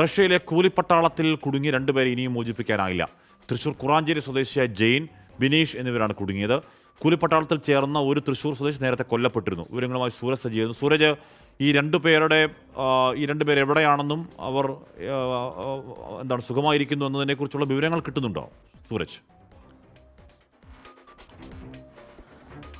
റഷ്യയിലെ കൂലിപ്പട്ടാളത്തിൽ കുടുങ്ങി രണ്ടുപേരെ ഇനിയും മോചിപ്പിക്കാനായില്ല. തൃശൂർ കുറാഞ്ചേരി സ്വദേശിയായ ജെയിൻ ബിനീഷ് എന്നിവരാണ് കുടുങ്ങിയത്. കൂലിപ്പട്ടാളത്തിൽ ചേർന്ന ഒരു തൃശൂർ സ്വദേശി നേരത്തെ കൊല്ലപ്പെട്ടിരുന്നു. വിവരങ്ങളുമായി സൂരജ് സജ്ജിയായിരുന്നു സൂരജ് ഈ രണ്ടു പേരുടെ ഈ രണ്ടു പേർ എവിടെയാണെന്നും അവർ എന്താണ് സുഖമായിരിക്കുന്നു എന്നതിനെക്കുറിച്ചുള്ള വിവരങ്ങൾ കിട്ടുന്നുണ്ടോ? സൂരജ്.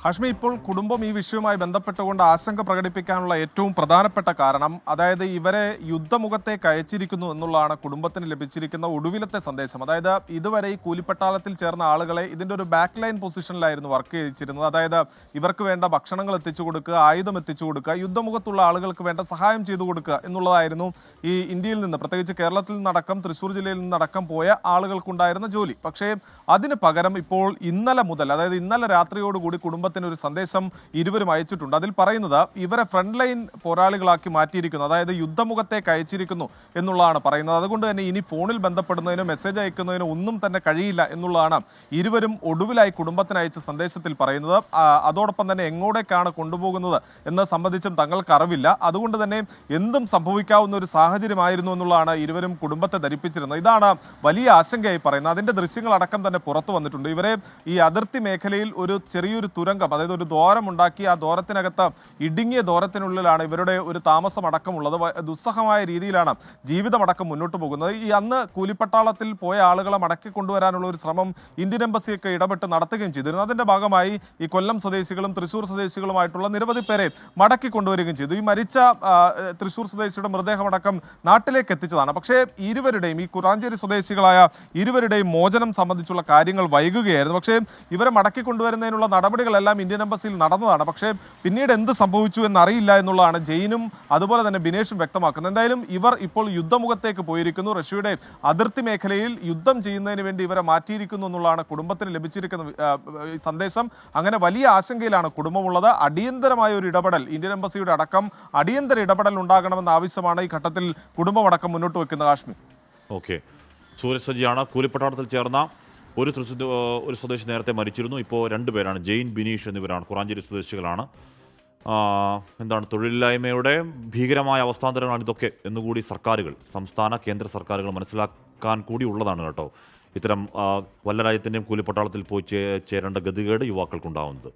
ഹാഷ്മി ഇപ്പോൾ കുടുംബം ഈ വിഷയവുമായി ബന്ധപ്പെട്ടുകൊണ്ട് ആശങ്ക പ്രകടിപ്പിക്കാനുള്ള ഏറ്റവും പ്രധാനപ്പെട്ട കാരണം അതായത് ഇവരെ യുദ്ധമുഖത്തേക്ക് അയച്ചിരിക്കുന്നു എന്നുള്ളതാണ് കുടുംബത്തിന് ലഭിച്ചിരിക്കുന്ന ഒടുവിലത്തെ സന്ദേശം. അതായത് ഇതുവരെ ഈ കൂലിപ്പട്ടാളത്തിൽ ചേർന്ന ആളുകളെ ഇതിന്റെ ഒരു ബാക്ക് ലൈൻ പൊസിഷനിലായിരുന്നു വർക്ക് ചെയ്തിരുന്നത് അതായത് ഇവർക്ക് വേണ്ട ഭക്ഷണങ്ങൾ എത്തിച്ചു കൊടുക്കുക ആയുധം എത്തിച്ചു കൊടുക്കുക യുദ്ധമുഖത്തുള്ള ആളുകൾക്ക് വേണ്ട സഹായം ചെയ്തു കൊടുക്കുക എന്നുള്ളതായിരുന്നു ഈ ഇന്ത്യയിൽ നിന്ന് പ്രത്യേകിച്ച് കേരളത്തിൽ നിന്നടക്കം തൃശ്ശൂർ ജില്ലയിൽ നിന്നടക്കം പോയ ആളുകൾക്കുണ്ടായിരുന്ന ജോലി. പക്ഷേ അതിന് പകരം ഇപ്പോൾ ഇന്നലെ മുതൽ അതായത് ഇന്നലെ രാത്രിയോടുകൂടി കുടുംബത്തിന് ഒരു സന്ദേശം ഇരുവരും അയച്ചിട്ടുണ്ട്. അതിൽ പറയുന്നത് ഇവരെ ഫ്രണ്ട് ലൈൻ പോരാളികളാക്കി മാറ്റിയിരിക്കുന്നു. അതായത് യുദ്ധമുഖത്തേക്ക് അയച്ചിരിക്കുന്നു എന്നുള്ളതാണ് പറയുന്നത്. അതുകൊണ്ട് തന്നെ ഇനി ഫോണിൽ ബന്ധപ്പെടുന്നതിനോ മെസ്സേജ് അയക്കുന്നതിനോ ഒന്നും തന്നെ കഴിയില്ല എന്നുള്ളതാണ് ഇരുവരും ഒടുവിലായി കുടുംബത്തിന് അയച്ച സന്ദേശത്തിൽ പറയുന്നത്. അതോടൊപ്പം തന്നെ എങ്ങോട്ടേക്കാണ് കൊണ്ടുപോകുന്നത് എന്ന് സംബന്ധിച്ചും തങ്ങൾക്ക് അറിവില്ല. അതുകൊണ്ട് തന്നെ എന്തും സംഭവിക്കാവുന്ന ഒരു സാഹചര്യമായിരുന്നു എന്നുള്ളതാണ് ഇരുവരും കുടുംബത്തെ ധരിപ്പിച്ചിരുന്നത്. ഇതാണ് വലിയ ആശങ്കയായി പറയുന്നത്. അതിന്റെ ദൃശ്യങ്ങളടക്കം തന്നെ പുറത്തു വന്നിട്ടുണ്ട്. ഇവരെ ഈ അതിർത്തി മേഖലയിൽ ഒരു ചെറിയൊരു തുരങ്കം അതായത് ഒരു ദ്വാരമുണ്ടാക്കി ആ ദ്വാരത്തിനകത്ത് ഇടുങ്ങിയ ദ്വാരത്തിനുള്ളിലാണ് ഇവരുടെ ഒരു താമസം അടക്കമുള്ളത്. ദുസ്സഹമായ രീതിയിലാണ് ജീവിതമടക്കം മുന്നോട്ട് പോകുന്നത്. ഈ അന്ന് കൂലിപ്പട്ടാളത്തിൽ പോയ ആളുകളെ മടക്കി കൊണ്ടുവരാനുള്ള ഒരു ശ്രമം ഇന്ത്യൻ എംബസിയൊക്കെ ഇടപെട്ട് നടത്തുകയും ചെയ്തിരുന്നു. അതിന്റെ ഭാഗമായി ഈ കൊല്ലം സ്വദേശികളും തൃശൂർ സ്വദേശികളുമായിട്ടുള്ള നിരവധി പേരെ മടക്കി കൊണ്ടുവരികയും ചെയ്തു. ഈ മരിച്ച തൃശ്ശൂർ സ്വദേശിയുടെ മൃതദേഹമടക്കം നാട്ടിലേക്ക് എത്തിച്ചതാണ്. പക്ഷേ ഇരുവരുടെയും ഈ കുറാഞ്ചേരി സ്വദേശികളായ ഇരുവരുടെയും മോചനം സംബന്ധിച്ചുള്ള കാര്യങ്ങൾ വൈകുകയായിരുന്നു. പക്ഷേ ഇവരെ മടക്കി കൊണ്ടുവരുന്നതിനുള്ള നടപടികളെല്ലാം ഇന്ത്യൻ എംബസിയിൽ നടന്നതാണ്. പക്ഷേ പിന്നീട് എന്ത് സംഭവിച്ചു എന്നറിയില്ല എന്നുള്ളതാണ് ജെയിനും അതുപോലെ തന്നെ ബിനേഷും വ്യക്തമാക്കുന്നത്. എന്തായാലും ഇവർ ഇപ്പോൾ യുദ്ധമുഖത്തേക്ക് പോയിരിക്കുന്നു. റഷ്യയുടെ അതിർത്തി മേഖലയിൽ യുദ്ധം ചെയ്യുന്നതിന് വേണ്ടി ഇവരെ മാറ്റിയിരിക്കുന്നു എന്നുള്ളതാണ് കുടുംബത്തിന് ലഭിച്ചിരിക്കുന്ന സന്ദേശം. അങ്ങനെ വലിയ ആശങ്കയിലാണ് കുടുംബമുള്ളത്. അടിയന്തരമായ ഒരു ഇടപെടൽ ഇന്ത്യൻ എംബസിയുടെ അടക്കം അടിയന്തര ഇടപെടൽ ഉണ്ടാകണമെന്ന ആവശ്യമാണ് ഈ ഘട്ടത്തിൽ കുടുംബമടക്കം മുന്നോട്ട് വെക്കുന്നത്. കാശ്മീർ ഓക്കെ. സൂര്യസജിയാണ് കൂലിപ്പട്ടാളത്തിൽ ചേർന്ന ഒരു ഒരു സ്വദേശി നേരത്തെ മരിച്ചിരുന്നു. ഇപ്പോൾ രണ്ടുപേരാണ് ജെയിൻ ബിനീഷ് എന്നിവരാണ്. കുറാഞ്ചേരി സ്വദേശികളാണ്. എന്താണ് തൊഴിലില്ലായ്മയുടെ ഭീകരമായ അവസ്ഥാന്തരമാണ് ഇതൊക്കെ എന്നുകൂടി സർക്കാരുകൾ സംസ്ഥാന കേന്ദ്ര സർക്കാരുകൾ മനസ്സിലാക്കാൻ കൂടി ഉള്ളതാണ് കേട്ടോ. ഇത്തരം വല്ല രാജ്യത്തിന്റെയും കൂലിപ്പട്ടാളത്തിൽ പോയി ചേരേണ്ട ഗതികേട് യുവാക്കൾക്കുണ്ടാവുന്നത്.